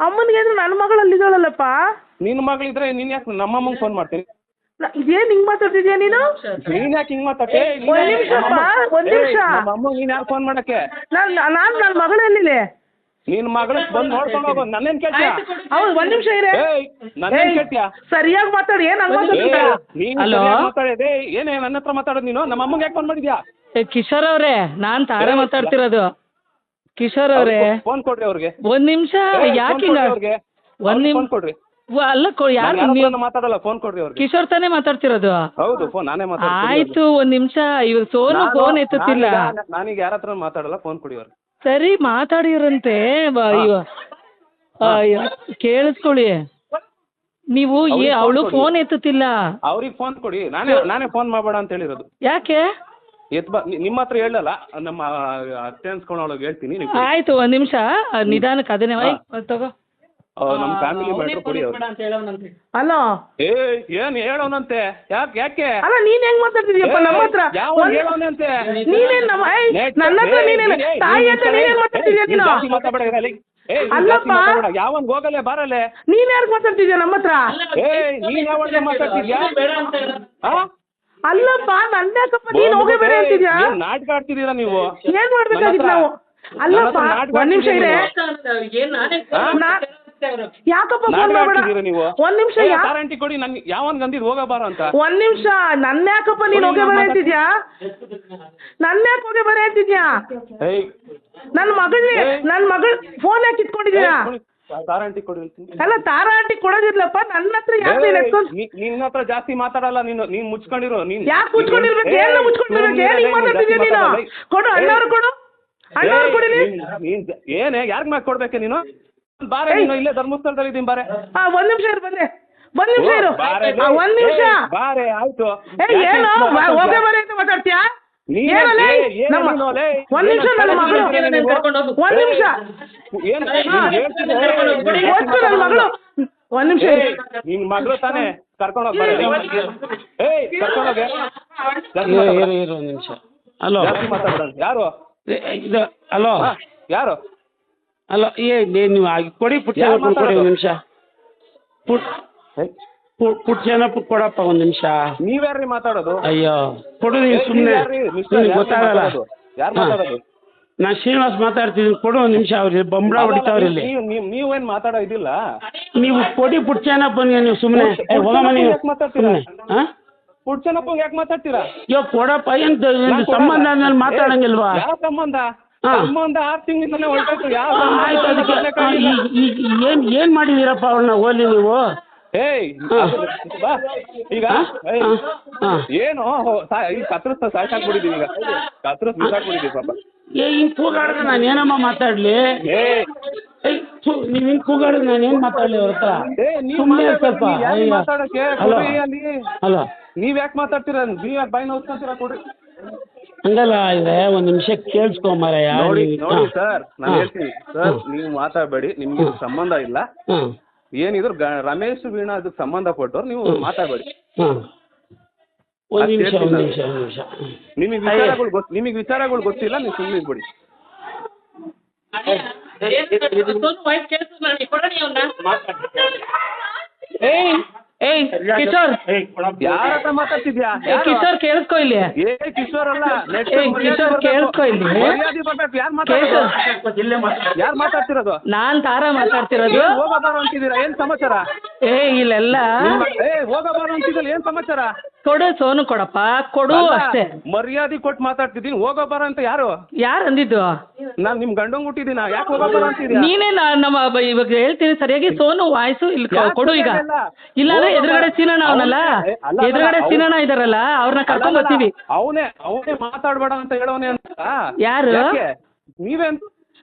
ಅಮ್ಮನಿಗೆ ಅಂದ್ರೆ ನನ್ನ ಮಗಳಲ್ಲಿದ್ದಾಳಲ್ಲಪ್ಪ ನಿನ್ನ ಮಗಳಿದ್ರೆ ನೀನ್ ಯಾಕೆ ನಮ್ಮ ಅಮ್ಮಂಗೆ ಫೋನ್ ಮಾಡ್ತೀನಿ ನ- ಇದೇನ್ ಹಿಂಗ್ ಮಾತಾಡ್ತಿದ್ಯಾ ನೀನು? ನೀನ್ ಯಾಕೆ ಹಿಂಗ್ ಮಾತಾಡ್ತೇ ಒಂದ್ ನಿಮಿಷಪ್ಪ, ಒಂದ್ ನಿಮಿಷ. ನಮ್ಮ ಅಮ್ಮ ನೀನ್ ಯಾರು ಫೋನ್ ಮಾಡಕ್ಕೆ? ನಾನು ನಾನು ನನ್ನ ಮಗಳಲ್ಲಿದೆ ನಿನ್ ಮಗಳ ಬಂದ್ ನೋಡ್ಕೊಂಡು ಹೋಗೋ ನನ್ನೇನ್ ಕೇಳ್ತೀಯ? ಹೌದು ಒಂದ್ ನಿಮಿಷ ಇರೇ. ಏಯ್ ನನ್ನೇನ್ ಕೇಳ್ತೀಯ? ಸರಿಯಾಗಿ ಮಾತಾಡಿ ಏನ್ ಹಂಗ್ ಮಾತಾಡ್ತಿದ್ಯಾ ನೀನು Hello? ಮಾತಾಡಿದೆ ಏನೇ ನನ್ನ ಹತ್ರ ಮಾತಾಡೋದು ನೀನು? ನಮ್ಮ ಅಮ್ಮಂಗೆ ಯಾಕೆ ಫೋನ್ ಮಾಡಿದ್ಯಾ? ಏ, ಕಿಶೋರ್ ಅವರೇ ನಾನ್ ತಾರ ಮಾತಾಡ್ತಿರೋದು. ಕಿಶೋರ್ ಅವರೇ. ಫೋನ್ ಕೊಡ್ರಿ ಅವ್ರಿಗೆ. ಒಂದ್ ನಿಮಿಷ ಯಾಕೆ ಹಿಂಗ ಅವ್ರಿಗೆ. ಒಂದ್ ನಿಮ್ ಫೋನ್ ಕೊಡ್ರಿ. ವ- ಅಲ್ಲ ಕೊ- ಯಾರು ನಾನು ನೀವು ಮಾತಾಡಲ್ಲ ಫೋನ್ ಕೊಡ್ರಿ ಅವ್ರಿಗೆ. ಕಿಶೋರ್ ತಾನೇ ಮಾತಾಡ್ತಿರೋದು? ಹೌದು ಫೋನ್ ನಾನೇ ಮಾತಾಡ್ತೀನಿ ಆಯ್ತು ಒಂದ್ ನಿಮಿಷ ಇವ್ರ ಸೋನು ನಾನು- ಫೋನ್ ಎತ್ತುತ್ತಿಲ್ಲ. ನಾನೀಗ- ನಾನೀಗ ಯಾರ ಹತ್ರ ಮಾತಾಡಲ್ಲ ಫೋನ್ ಕೊಡಿ ಅವ್ರಿಗೆ. ಸರಿ ಮಾತಾಡಿರಂತೆ ಬ- ಇವ- ಕೇಳಿಸ್ಕೊಳಿ ಕೇಳಿಸ್ಕೊಳ್ಳಿ. ನೀವು ಅವ್ರಿಗೆ phone ಅವಳು ಕೊಡಿ. ಫೋನ್ ಎತ್ತುತ್ತಿಲ್ಲ. ಅವ್ರಿಗೆ ಫೋನ್ ಕೊಡಿ. ನಾನೇ ನಾನೇ ಫೋನ್ ಮಾಡಬೇಡ ಅಂತ ಹೇಳಿರೋದು. ಯಾಕೆ? ಎತ್ ಬಾ ನಿಮ್ಮ ಹತ್ರ ಹೇಳಲ್ಲ ನಮ್ಮ ಅತ್ತೆ ಅನ್ಸ್ಕೊಂಡವಳಿಗೆ ಹೇಳ್ತೀನಿ ನೀವು ಕೊಡಿ. ಆಯ್ತು ಒಂದ್ ನಿಮಿಷ ನಿಧಾನಕ್ಕೆ ಅದನ್ನೇ ವೈ, ತಗೋ. ನಮ್ ನಮ್ಮ ಫ್ಯಾಮಿಲಿ ಮ್ಯಾಟ್ರ್ ಕೊಡಿ ಅವ್ರಿಗೆ ಅಲೋ? ಏ ಏನ್ ಹೇಳೋನಂತೆ? ಯಾಕೆ ಯಾಕೆ? ಅಲ್ಲ ನೀನ್ ಹೆಂಗ್ ಮಾತಾಡ್ತಿದ್ಯಪ್ಪ ನಮ್ಮ ಹತ್ರ? ಯಾವ ಒಂದ್- ಹೇಳೋನಂತೆ? ನೀನೇನ್ ನಮ್ಮ ಏಯ್, ನನ್ನ ಹತ್ರ ನೀನೇನ್ ತಾಯಿ ಅಂತ ನೀನೇನ್ ಮಾತಾಡ್ತಿದ್ಯಾ ನೀನು ಮಾತಾಡ ಅಲ್ಲಪ್ಪ. ಯಾವನ್ ಹೋಗಲೆ ಬಾರಲೆ ನೀನ್ ಯಾರ್ಗ್ ಮಾತಾಡ್ತಿದ್ಯಾ ನಮ್ಮ ಹತ್ರ? ಏ ನೀನ್ ಯಾವಾಗ ಮಾತಾಡ್ತಿದ್ಯಾ? ಆ? ಅಲ್ಲಪ್ಪ ನನ್ನ ಯಾಕಪ್ಪ? ನೀನ್ ಹೋಗೇ ಬೇರೆ ಅಂತಿದ್ಯಾ? ಏನ್ ನಾಟಕ ಆಡ್ತಿದ್ದೀರಾ ನೀವು? ಏನ್ ಮಾಡ್ಬೇಕಾಗಿತ್ತು ನಾವು? ಅಲ್ಲಪ್ಪ ಒಂದ್ ನಿಮಿಷ ಇದೆ ಆ? ನಾ- ಯಾಕಪ್ಪ ಫೋನ್ ನಾಟಕ ಮಾಡ್ಬೇಡ? ಆಡ್ತಿದ್ದೀರಾ ನೀವು? ಒಂದ್ ನಿಮಿಷ ಏ, ಯಾ ಗ್ಯಾರಂಟಿ ಕೊಡಿ ನನ್ ಯಾವನ್ ಗಂದಿದ್ ಹೋಗಬಾರ ಅಂತ. ಒಂದ್ ನಿಮಿಷ ನನ್ನ ಯಾಕಪ್ಪ ನೀನ್ ಹೋಗೇ ಬೇರೆ ಅಂತಿದ್ಯಾ? ನನ್ನ ಯಾಕೆ ಹೋಗೇ ಬೇರೆ ಅಂತಿದ್ಯಾ? ಏಯ್. ನನ್ನ ನನ್ ನನ್ನ ಮಗಳ್ ಫೋನ್ ಯಾಕೆ ಇಟ್ಕೊಂಡಿದ್ಯಾ ಗ್ಯಾರಂಟಿ ಕೊಡಿ ಹೇಳ್ತೀನಿ. ಅಲ್ಲ ತಾರಾ ಕೊಡೋದಿಲ್ಲಪ್ಪ ನನ್ನ ಹತ್ರ ಯಾಕೆ ನೀನ್ ಎತ್ಕೊಂಡ್ ನೀ- ನಿನ್ನ ಹತ್ರ ಜಾಸ್ತಿ ಮಾತಾಡಲ್ಲ ನೀನು ನೀನ್ ಮುಚ್ಕೊಂಡಿರು ನೀನ್ ಯಾಕೆ ಮುಚ್ಕೊಂಡಿರ್ಬೇಕು? ಏ, ಏನ ಮುಚ್ಕೊಂಡಿರ್ಬೇಕು ಏನ್ ಹಿಂಗ್ ನೀನ್ ಮಾತಾಡ್ತಿದ್ಯಾ ಜಾಸ್ತಿ ನೀನು? ಮಾತಾಡಲ್ಲ. ಕೊಡು ಅಣ್ಣವ್ರು ಕೊಡು. ಅಣ್ಣವ್ರು ಕೊಡಿ ನೀನ್- ನೀನ್ ಜ- ಏನೇ ಯಾರ್ಗ್ ಮ್ಯಾಕ್ ಕೊಡ್ಬೇಕೆ ನೀನು? ಬಾರೆ ನೀನು ಇಲ್ಲೇ ಧರ್ಮಸ್ಥಳದಲ್ಲಿ ಇದೀನಿ ಬಾರೆ. ಹಾ ಒಂದ್ ನಿಮಿಷ ಇರು ಬಂದೆ ಒಂದ್ ನಿಮಿಷ ಇರು. ಬಾರೆ ಆ, ಒಂದ್ ನಿಮಿಷ. ಬಾರೆ ಆಯ್ತು. ಏ ಯಾಕೆ ಏನು? ಇಷ್ಟ್ ಮಾತಾಡ್ತೀಯ? ಹೋಗೇ ಬರೀ ಅಂತ ಮಾತಾಡ್ತೀಯಾ? ಒಂದ್ ನಿಮಿಷ ನನ್ನ ಮಗಳು ಒಂದ್ ನಿಮಿಷ. ನನ್ನ ಮಗಳು. ಒಂದ್ ನಿಮಿಷ. ನಿನ್ ಮಗಳು ತಾನೇ ಕರ್ಕೊಂಡ್ ಏಯ್ ಇರು. ಇರು ಒಂದು ನಿಮಿಷ. ಹಲೋ. ಯಾರು? ಇದು ಹಲೋ. ಯಾರು? ಅಲ್ಲ ಏ ನೀವು ಆಗಿ ಕೊಡಿ ಪುಟ್ಟ ಯಾರ್ ಕೊಡಿ? ಒಂದು ನಿಮಿಷ. ಪುಟ್ ಪುಟ್ ಪುಟ್ಟ ಜನಪ್ಪ ಕೊಡಪ್ಪ ಒಂದು ನಿಮಿಷ. ನೀವ್ಯಾರ್ರಿ ಮಾತಾಡೋದು? ಅಯ್ಯೋ ಕೊಡು ನೀನು ಸುಮ್ನೆ. ಸುಮ್ಮನೆ ನಿನಗೆ ಗೊತ್ತಾಗಲ್ಲ? ಯಾರ್. ಮಾತಾಡೋದು? ನಾ ಶ್ರೀನಿವಾಸ್ ಮಾತಾಡ್ತಿದ್ದೀನಿ. ಕೊಡು ಒಂದು ನಿಮಿಷ ಅವ್ರಿ ಬಂಬಳ ಹೊಡಿತಾವ್ರಿ ಇಲ್ಲಿ. ನೀವು ನೀವು ನೀವೇನ್ ಮಾತಾಡೋ ಇದಿಲ್ಲ. ನೀವು ಕೊಡಿ ಪುಟ್ಟ ಬನ್ನಿ ನೀವು ಸುಮ್ಮನೆ ಸುಮ್ನೆ ಹೋಗಮ್ಮ ನೀವು. ಯಾಕ್ ಮಾತಾಡ್ತೀರಾ? ಯೋ ಹಾಂ ಪುಡ್ಚನಪ್ಪ ಯಾಕೆ ಮಾತಾಡ್ತೀರಾ? ಅಯ್ಯೋ ಕೊಡಪ್ಪ ಏನು ಸಂಬಂಧ ಮಾತಾಡಂಗಿಲ್ವಾ? ಯಾವ ಸಂಬಂಧ. ಸಂಬಂಧ ಆರು ತಿಂಗಳಿಂದಲೇ ಹೊರಟು ಯಾವ ಆಯ್ತು ಅದಕ್ಕೆ. ಏನು ಏನು ಮಾಡಿದ್ದೀರಪ್ಪ ಅವ್ರನ್ನ ಹೋಲಿ ನೀವು. ಏಯ್ ಬಾ. ಈಗ. ಏನು? ಈಗ ಕತ್ರಸ್ತ ಸಾಯ್ಸಾಕ್ಬಿಟ್ಟಿದೀವಿ ಈಗ. ಕತ್ರಸ್ ಬಿಸಾಕ್ಬಿಟ್ಟಿದೀವಿ ಪಾಪ. ಏ ಹಿಂಗೆ ಕೂಗಾಡಿದ್ರೆ ನಾನು ಏನಮ್ಮ ಮಾತಾಡ್ಲಿ? ಏ. ಥು, ನೀವ್ ಹಿಂಗ್ ಕೂಗಾಡಿದ್ರೆ ನಾನು ಏನು ಮಾತಾಡ್ಲಿ ಅವ್ರ ಹತ್ರ? ನೀವು ಸುಮ್ಮನೆ ಸ್ವಲ್ಪ ಮಾತಾಡಕ್ಕೆ? ಅಲ್ಲಿ. ನೀವ್ ಯಾಕೆ ಮಾತಾಡ್ತೀರ? ನೀವ್ ಯಾಕೆ ಬಾಯಿ ನೋಡ್ಕೊಂತೀರ ಕೊಡ್ರಿ. ಹಂಗಲ್ಲ ಇದೆ ಒಂದ್ ನಿಮಿಷ ಕೇಳಿಸ್ಕೊ ಮಾರಾಯ. ನೋಡಿ ನೋಡಿ ಸರ್ ನಾನು ಹೇಳ್ತೀನಿ. ಸರ್ ನೀವು ಮಾತಾಡಬೇಡಿ ನಿಮ್ಗೆ ಸಂಬಂಧ ಇಲ್ಲ. ಏನಿದ್ರು ಗ- ರಮೇಶ್ ವೀಣಾ ಅದಕ್ಕೆ ಸಂಬಂಧಪಟ್ಟವ್ರು ನೀವು ಮಾತಾಡಬೇಡಿ ಹಾ ಒಂದು ನಿಮಿಷ ಒಂದು. ನಿಮಿಷ ಒಂದು ನಿಮಿಷ ನಿಮಗೆ ವಿಚಾರಗಳು ಗೊತ್ತು ನಿಮಗೆ ವಿಚಾರಗಳು ಗೊತ್ತಿಲ್ಲ ನೀವು ಸುಮ್ಮನೆ ಬಿಡಿ ಏಯ್ ಏಯ್ ಕಿಶೋರ್. ಯಾರ ಹತ್ರ ಮಾತಾಡ್ತಿದ್ಯಾ? ಏ, ಕಿಶೋರ್ ಕೇಳಿಸ್ಕೊ ಇಲ್ಲಿ. ಏ ಕಿಶೋರ್ ಅಲ್ಲ ಕಿಶೋರ್ ಕೇಳಿಸ್ಕೊ ಇಲ್ಲಿ. ಯಾರು ಮಾತಾಡ್ತಿರೋದು? ನಾನ್ ತಾರ ಮಾತಾಡ್ತಿರೋದು. ಹೋಗಬಾರ ಅಂತಿದ್ದೀರಾ? ಏನ್ ಸಮಾಚಾರ? ಏ ಇಲ್ಲೆಲ್ಲ. ಹೋಗಬಾರ ಅಂತಿದ್ದಲ್ಲ ಏನ್ ಸಮಾಚಾರ? ಕೊಡು ಸೋನು ಕೊಡಪ್ಪ. ಕೊಡು ಅಷ್ಟೇ. ಮರ್ಯಾದೆ ಕೊಟ್ಟು ಮಾತಾಡ್ತಿದ್ದೀನಿ. ಬರ ಅಂತ ಯಾರು? ಯಾರು ಅಂದಿದ್ದು? ನಾನು ನಿಮ್ ಗಂಡಂಗ್ ಹುಟ್ಟಿದ್ದೀನ? ಯಾಕೆ ಬರ ಅಂತಿದ್ಯಾ? ನೀನೇ ನಾ- ನಮ್ಮ ಬ- ಇವಾಗ ಹೇಳ್ತೀನಿ ಸರಿಯಾಗಿ. ಸೋನು ವಾಯ್ಸು ಇಲ್ಲಿ ಕೊ- ಯಾಕ್ ಕೊಡು ಈಗ. ಇಲ್ಲ? ಇಲ್ಲಾಂದ್ರೆ. ಎದುರುಗಡೆ ಸೀನಣ್ಣ ಅವನಲ್ಲ? ಅವ್ನೇ- ಅಲ್ಲ, ಅಲ್ಲ, ಎದುರುಗಡೆ ಅವ್ನು- ಸೀನಣ್ಣ ಇದಾರಲ್ಲ ಅವ್ರನ್ನ ಕರ್ಕೊಂಡ್ ಬರ್ತೀವಿ. ಅವನೇ ಅವನೇ ಮಾತಾಡ್ಬೇಡ ಅಂತ ಹೇಳೋನೆ ಅಂತ. ಯಾರು? ಯಾಕೆ? ನೀವೇ ಅಂತ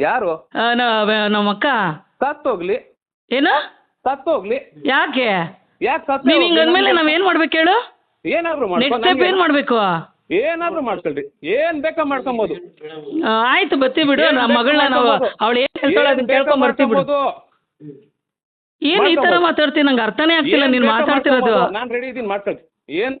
ಯಾರು? ಆ, ನ- ನಮ್ಮ ಅಕ್ಕ ಸತ್ತೋಗ್ಲಿ. ಏನು? ಸತ್ತೋಗ್ಲಿ. ಯಾಕೆ? ಯಾಕೆ ಸತ್ತ ನೀವ್ ಹಿಂಗ್ ಅಂದ್ಮೇಲೆ ನಾವ್ ಏನ್ ಮಾಡ್ಬೇಕು ಹೇಳು? ಏನಾದ್ರು ನೆಕ್ಸ್ಟ್ ಮಾಡ್ಕೊ ಸ್ಟೆಪ್ ಏನ್ ಮಾಡ್ಬೇಕು? ಏನಾದ್ರು ಮಾಡ್ಕೊಳ್ರಿ. ಏನ್ ಬೇಕಾ ಮಾಡ್ಕೊಬೋದು. ಆ, ಆಯ್ತು ಬತ್ತಿ ಬಿಡು. ಏನ್ ನಮ್ಮ ಬೇಕಾ ಮಗಳನ್ನ ನಾವು ಮಾಡ್ಕೊಬೋದು. ಅವಳು ಏನ್ ಹೇಳ್ತಾಳೆ ಅದನ್ನ ಏನ್ ಬೇಕಾ ಕೇಳ್ಕೊಂಡ್ ಬರ್ತೀವಿ ಬಿಡು. ಮಾಡ್ಕೊಬೋದು. ಏನ್ ಈ ತರ. ಮಾತಾಡ್ತೀನಿ ನಂಗೆ ಅರ್ಥನೇ ಆಗ್ತಿಲ್ಲ. ಏನ್ ನೀನ್ ಬೇಕಾ ಮಾತಾಡ್ತಿರೋದು. ಮಾಡ್ಕೊಬೋದು. ನಾನ್ ರೆಡಿ ಇದೀನಿ ಮಾಡ್ಕೊಳ್ರಿ ಏನ್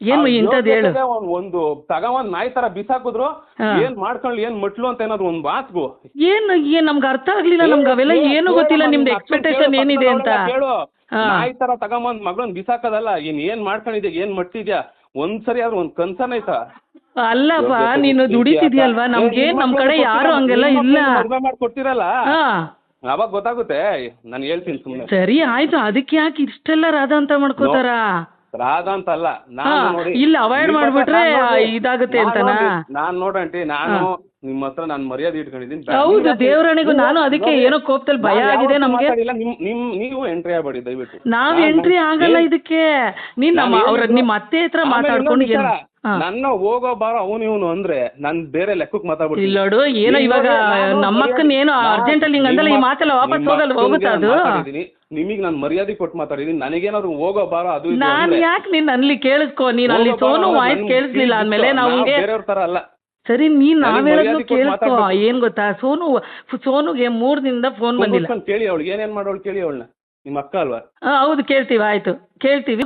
ಏನು ಆ ಇಂಥದ್ದು ಹೇಳು. ಒಂದ್- ಒಂದು ತಗೊಂಡ್ ನಾಯಿ ತರ ಬಿಸಾಕಿದ್ರು. ಏನ್ ಮಾಡ್ಕೊಳ್ಳಿ ಏನ್ ಮಟ್ಲು ಅಂತ ಏನಾದ್ರು ಒಂದ್ ಮಾತ್ಗು. ಏನು ಏನ್ ನಮ್ಗೆ ಅರ್ಥ ಆಗ್ಲಿಲ್ಲ ನಮ್ಗೆ ಅವೆಲ್ಲ ಏನು ಗೊತ್ತಿಲ್ಲ ನಿಮ್ದು ಎಕ್ಸ್ಪೆಕ್ಟೇಷನ್ ಏನಿದೆ ಅಂತ. ಹೇಳು ನಾಯಿ ತರ ತಗೊಂಬಂದ್ ಮಗಳನ್ ಬಿಸಾಕದಲ್ಲ ಏನ್ ಏನ್ ಮಾಡ್ಕೊಂಡಿದ್ಯಾ ಏನ್ ಮಟ್ಟಿದ್ಯಾ ಒಂದ್ಸರಿ ಆದ್ರೂ ಒಂದ್ ಕನ್ಸನ್ ಆಯ್ತಾ? ಅಲ್ಲಪ್ಪ ನೀನು? ದುಡಿತಿದ್ಯಲ್ವಾ? ನಮ್ಗೆ ನಮ್ ಕಡೆ ಯಾರು ಹಂಗೆಲ್ಲ ಇಲ್ಲ. ಮದ್ವೆ ಮಾಡ್ಕೊಡ್ತೀರಲ್ಲ ಅವಾಗ ಗೊತ್ತಾಗುತ್ತೆ. ನಾನು ಹೇಳ್ತೀನಿ ಸುಮ್ನೆ. ಸರಿ ಆಯ್ತು. ಅದಕ್ಕೆ ಯಾಕೆ ಇಷ್ಟೆಲ್ಲ ರಾಧ ಅಂತ ಮಾಡ್ಕೋತಾರ ರಾಗ ಅಂತ ಅಲ್ಲ. ನಾನು ನೋಡಿ ಇಲ್ಲ ಅವಾಯ್ಡ್ ಮಾಡ್ಬಿಟ್ರೆ ಇದಾಗುತ್ತೆ ಅಂತನಾ? ನಾನ್ ನೋಡಂಟಿ ನಾನು ನಿಮ್ಮ ಹತ್ರ ನಾನು ಮರ್ಯಾದೆ ಇಟ್ಕೊಂಡಿದ್ದೀನಿ. ಹೌದು ದೇವರಣಿಗೂ ನಾನು ಅದಕ್ಕೆ ಏನೋ ಕೋಪದಲ್ಲಿ ಭಯ ಆಗಿದೆ ನಮ್ಗೆ. ನಿಮ್ ನೀವು ಎಂಟ್ರಿ ಆಗ್ಬೇಡಿ ದಯವಿಟ್ಟು. ನಾವ್ ಎಂಟ್ರಿ ಆಗಲ್ಲ ಇದಕ್ಕೆ. ನೀನ್ ನಮ್ಮ ಅವ್ರ ನಿಮ್ಮ ಅತ್ತೆ ಹತ್ರ ಮಾತಾಡ್ಕೊಂಡು ನನ್ನ ಹೋಗೋ ಬಾರೋ ಅವನು ಇವನು ಅಂದ್ರೆ ನನ್ ಬೇರೆ ಲೆಕ್ಕಕ್ಕೆ ಮಾತಾಡ್ಬಿಡ್ತೀನಿ. ಇಲ್ಲೋಡು ಏನೋ ಇವಾಗ ನಮ್ಮಕ್ಕನ್ ಏನೋ ಅರ್ಜೆಂಟ್ ಅಲ್ಲಿ ಹಿಂಗ್ ಅಂದಲ್ಲ ಈ ಮಾತೆಲ್ಲ ವಾಪಸ್ ಹೋಗಲ್ಲ ಹೋಗುತ್ತಾ ಅದು. ನಿಮಗೆ ನಾನು ಮರ್ಯಾದೆ ಕೊಟ್ಟು ಮಾತಾಡಿದ್ದೀನಿ ನನಗೇನಾದ್ರು ಹೋಗೋ ಬಾರೋ ಅದು ಇದು ನಾನ್ ಅಂದ್ರೆ ಯಾಕೆ ನೀನ್ ಅಲ್ಲಿ ಕೇಳಿಸ್ಕೋ ನೀನ್ ಅಲ್ಲಿ ಹೋಗೋ ಬಾರೋ ಸೋನು ಅಂದ್ರೆ ವಾಯ್ಸ್ ನನ್ಗೆ ಕೇಳಿಸ್ಲಿಲ್ಲ ಅಂದ್ಮೇಲೆ ನಾವು ನಾವು ಹಂಗೆ ಬೇರೆಯವ್ರ ತರ ಅಲ್ಲ. ಸರಿ ನೀನ್ ನನಗೆ ನಾವ್ ಹೇಳೋದು ಮರ್ಯಾದೆ ಕೊಟ್ಟು ಕೇಳಿಸ್ಕೊ ಮಾತಾಡ್ಬೇಕು. ಏನ್ ಗೊತ್ತಾ? ಸೋನು ಸೋನುಗೆ ಮೂರ್ ದಿನದ ಫೋನ್ ಬಂದಿಲ್ಲ. ಅಂತ ಕೇಳಿ ಅವಳು ಏನೇನ್ ಮಾಡೋಳು ಕೇಳಿ ಅವಳನ್ನ. ನಿಮ್ಮ ಅಕ್ಕ ಅಲ್ವಾ? ಆ, ಹೌದು ಕೇಳ್ತೀವಿ ಆಯ್ತು. ಕೇಳ್ತೀವಿ